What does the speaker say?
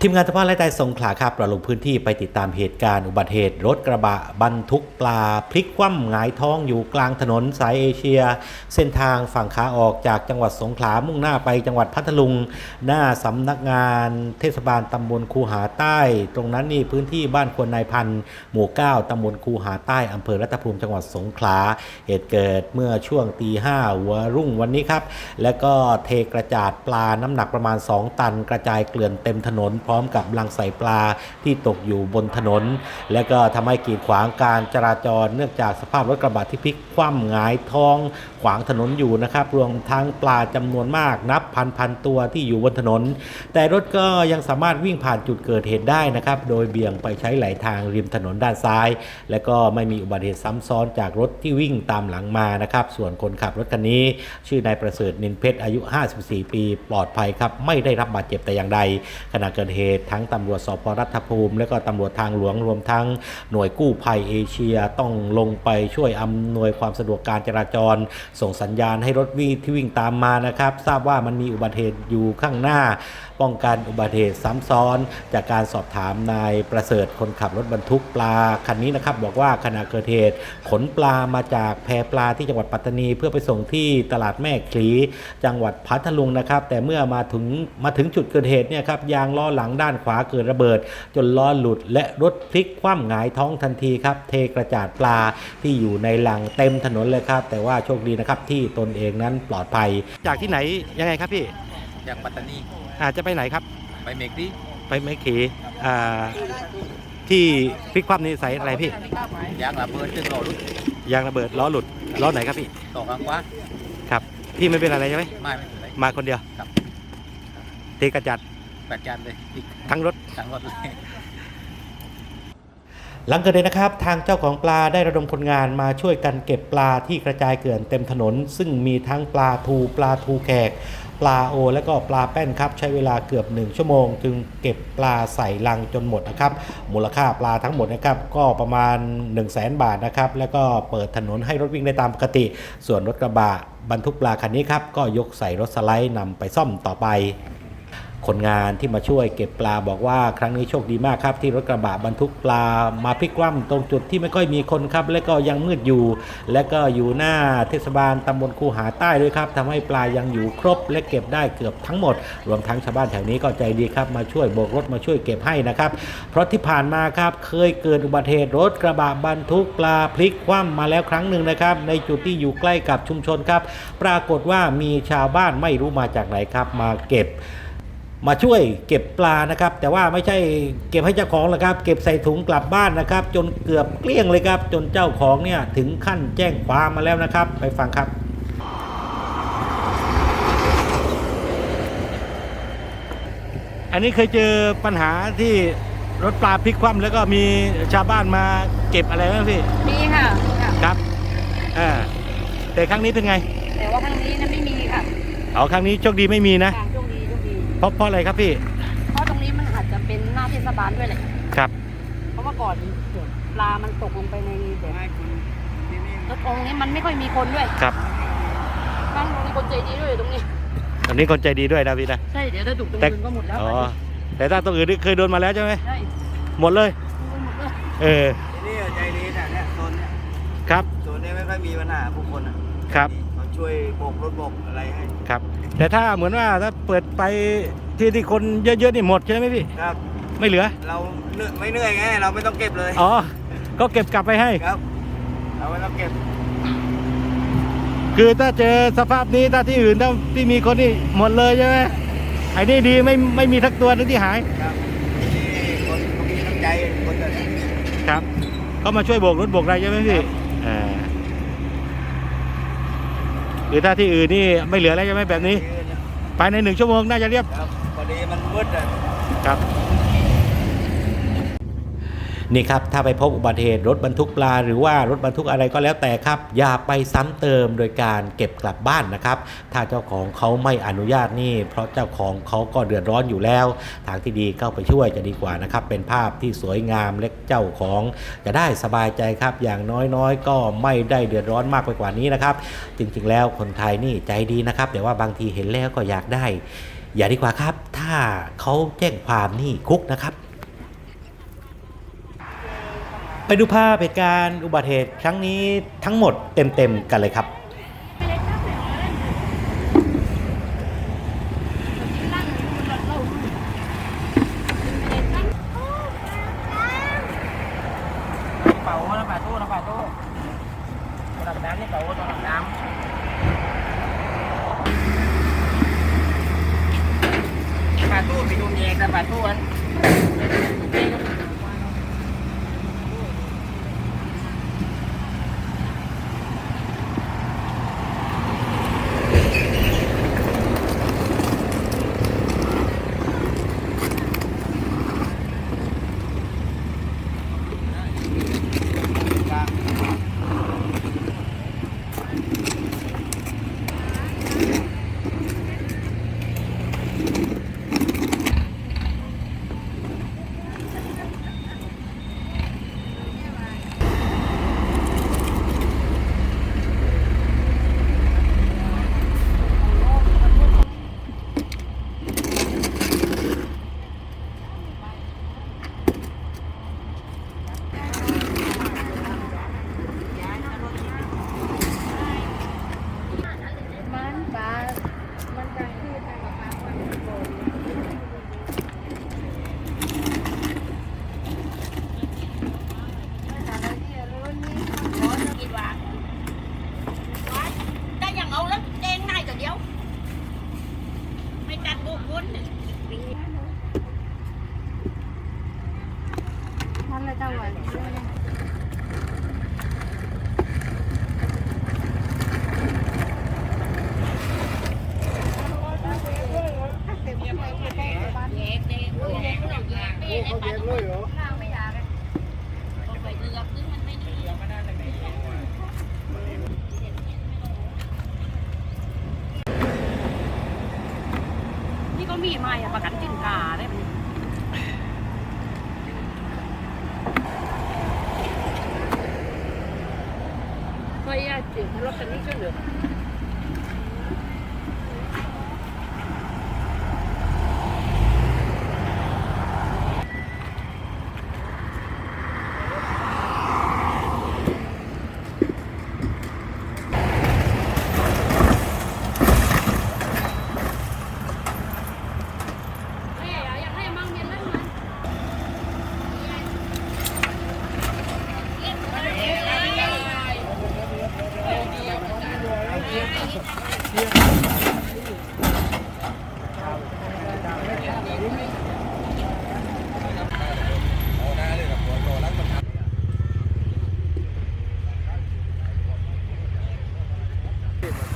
ทีมงานสภาพไร่ใต้สงขลาครับเราลงพื้นที่ไปติดตามเหตุการณ์อุบัติเหตุรถกระบะบรรทุกปลา พลิกคว่ำหงายท้องอยู่กลางถนนสายเอเชีย เส้นทางฝั่งขาออกจากจังหวัดสงขลามุ่งหน้าไปจังหวัดพัทลุง หน้าสำนักงานเทศบาลตำบลคูหาใต้ ตรงนั้นนี่พื้นที่บ้านควนนายพันธ์หมู่ 9ตำบลคูหาใต้อำเภอรัตภูมิจังหวัดสงขลาเหตุเกิดเมื่อช่วงตีห้าหัวรุ่งวันนี้ครับ แล้วก็เทกระจาดปลาน้ำหนักประมาณ 2 ตัน กระจายเกลื่อนเต็มถนนพร้อมกับลังใส่ปลาที่ตกอยู่บนถนน และก็ทำให้กีดขวางการจราจร เนื่องจากสภาพรถกระบะที่พลิกคว่ำหงายท้องขวางถนนอยู่นะครับรวมทั้งปลาจำนวนมากนับพันพันตัวที่อยู่บนถนน แต่รถก็ยังสามารถวิ่งผ่านจุดเกิดเหตุได้นะครับโดยเบี่ยงไปใช้ไหลทางริมถนนด้านซ้าย และก็ไม่มีอุบัติเหตุซ้ำซ้อนจากรถที่วิ่งตามหลังมานะครับส่วนคนขับรถคันนี้ ชื่อนายประเสริฐนินเพชรอายุ 54 ปี ปลอดภัยครับไม่ได้รับบาดเจ็บแต่อย่างใดขณะเกิดเหตุทั้งตำรวจสพรัฐภูมิ และก็ตำรวจทางหลวงรวมทั้งหน่วยกู้ภัยเอเชียต้องลงไปช่วยอำนวยความสะดวกการจราจร ส่งสัญญาณให้รถวิ่งที่วิ่งตามมานะครับ ทราบว่ามันมีอุบัติเหตุอยู่ข้างหน้า ป้องกันอุบัติเหตุซ้ำซ้อน จากการสอบถามนายประเสริฐคนขับรถบรรทุกปลาคันนี้นะครับบอกว่าขณะเกิดเหตุขนปลามาจากแพปลาที่จังหวัดปัตตานี เพื่อไปส่งที่ตลาดแม่คลีจังหวัดพัทลุงนะครับ แต่เมื่อมาถึงมาถึงจุดเกิดเหตุเนี่ยครับยางล้อหลังด้านขวาเกิดระเบิด จนล้อหลุดและรถพลิกคว่ำหงายท้องทันทีครับเทกระจาดปลาที่อยู่ในหลังเต็มถนนเลยครับ แต่ว่าโชคดีนะครับที่ตนเองนั้นปลอดภัย จากที่ไหนยังไงครับพี่จากปัตตานี อาจจะไปไหนครับ ไปเมกดิไปไม่ขีอ่าที่พลิกคว่ำนี่ใส่อะไรพี่ยางระเบิดตึงหล่อรุดยางระเบิดล้อหลุดล้อไหนครับพี่ต่อข้างขวาครับพี่ไม่เป็นอะไรใช่ไหมไม่ไม่เป็นไร มาคนเดียวครับเทกระจัด แปดจานเลยอีกทั้งรถทั้งรถเลย หลังเกิดเหตุนะครับ ทางเจ้าของปลาได้ระดมคนงานมาช่วยกันเก็บปลาที่กระจายเกลื่อนเต็มถนน ซึ่งมีทั้งปลาทูปลาทูแขก ปลาโอ และก็ปลาแป้นครับ ใช้เวลาเกือบ1ชั่วโมง จึงเก็บปลาใส่ลังจนหมดนะครับ มูลค่าปลาทั้งหมดนะครับ ก็ประมาณ 1 0 0 0 0แบาทนะครับ แล้วก็เปิดถนนให้รถวิ่งได้ตามปกติ ส่วนรถกระบะบรรทุกปลาคันนี้ครับก็ยกใส่รถสไลด์นำไปซ่อมต่อไป คนงานที่มาช่วยเก็บปลาบอกว่าครั้งนี้โชคดีมากครับ ที่รถกระบะบรรทุกปลามาพลิกคว่ำตรงจุดที่ไม่ค่อยมีคนครับ และก็ยังมืดอยู่ และก็อยู่หน้าเทศบาลตำบลคูหาใต้ด้วยครับทำให้ปลายังอยู่ครบ และเก็บได้เกือบทั้งหมด รวมทั้งชาวบ้านแถวนี้ก็ใจดีครับ มาช่วยโบกรถมาช่วยเก็บให้นะครับ เพราะที่ผ่านมาครับเคยเกิดอุบัติเหตุรถกระบะบรรทุกปลาพลิกคว่ำมาแล้วครั้งหนึ่งนะครับในจุดที่อยู่ใกล้กับชุมชนครับ ปรากฏว่ามีชาวบ้านไม่รู้มาจากไหนครับมาเก็บ มาช่วยเก็บปลานะครับ แต่ว่าไม่ใช่เก็บให้เจ้าของหรอกครับ เก็บใส่ถุงกลับบ้านนะครับ จนเกือบเกลี้ยงเลยครับ จนเจ้าของเนี่ยถึงขั้นแจ้งความมาแล้วนะครับ ไปฟังครับอันนี้เคยเจอปัญหาที่รถปลาพลิกคว่ำแล้วก็มีชาวบ้านมาเก็บอะไรไหมพี่มีค่ะมีค่ะครับเออแต่ครั้งนี้เป็นไง แต่ว่าครั้งนี้นะไม่มีค่ะเอาครั้งนี้โชคดีไม่มีนะ เพราะเพราะอะไรครับพี่ เพราะตรงนี้มันอาจจะเป็นหน้าเทศบาลด้วยแหละครับ เพราะว่าก่อนเกิดปลามันตกลงไปในแบบแล้วตรงนี้มันไม่ค่อยมีคนด้วยครับบ้านตรงนี้คนใจดีด้วยตรงนี้ตอนนี้คนใจดีด้วยนะพี่นะใช่เดี๋ยวถ้าถูกตรงแต่อื่นก็หมดแล้วอ๋อแต่ถ้าตรงอื่นนี่เคยโดนมาแล้วใช่ไหมใช่หมดเลยหมดเลยเออนี่ใจดีนะเนี่ยโซนเนี่ยครับโซนนี้ไม่ค่อยมีปัญหาผู้คนอะครับเขาช่วยโบกรถโบกอะไรให้ครับ แต่ถ้าเหมือนว่าถ้าเปิดไปที่ที่คนเยอะๆนี่หมดใช่ไหมพี่ ครับ ไม่เหลือ เราเหนื่อยไม่เหนื่อยไงเราไม่ต้องเก็บเลย อ๋อ ก็เก็บกลับไปให้ ครับ เราไม่ต้องเก็บ คือถ้าเจอสภาพนี้ถ้าที่อื่นถ้าที่มีคนนี่หมดเลยใช่ไหมไอ้นี่ดีไม่ไม่มีทักตัวนึงที่หาย ครับนี่คนเขามีน้ำใจคนแบบนี้ครับเขามาช่วยโบกรถโบกอะไรใช่ไหมพี่อ่า หรือถ้าที่อื่นนี่ไม่เหลือแล้วใช่ไหมแบบนี้ ภายในหนึ่งชั่วโมงน่าจะเรียบ ครับพอดีมันมืดอะ ครับ นี่ครับถ้าไปพบอุบัติเหตุรถบรรทุกปลา หรือว่ารถบรรทุกอะไรก็แล้วแต่ครับ อย่าไปซ้ำเติมโดยการเก็บกลับบ้านนะครับ ถ้าเจ้าของเขาไม่อนุญาตนี่ เพราะเจ้าของเขาก็เดือดร้อนอยู่แล้ว ทางที่ดีเข้าไปช่วยจะดีกว่านะครับ เป็นภาพที่สวยงามและเจ้าของจะได้สบายใจครับ อย่างน้อยๆ ก็ไม่ได้เดือดร้อนมากไปกว่านี้นะครับ จริงๆ แล้วคนไทยนี่ใจดีนะครับแต่ว่าบางทีเห็นแล้วก็อยากได้ อย่าดีกว่าครับ ถ้าเขาแจ้งความนี่คุกนะครับ ไปดูภาพเหตุการณ์อุบัติเหตุครั้งนี้ทั้งหมดเต็มๆกันเลยครับ เป่าน้ำปลาตู้น้ำปลาตู้ตัวดับน้ำนี่เป่าตัวดับน้ำปลาตู้ไปดูเองแต่ปลาตู้อัน มันปลามันจะคือทางปลาวันโกนได้อย่างเอาแล้วเองง่ายกว่าเดียว ไม่กัดบุกวุ้นนั่นเลยจังหวะนี้เลยนี่ก็มีมาอะประกันจินกาได้ไหม ก็อยากจืดร потрібно.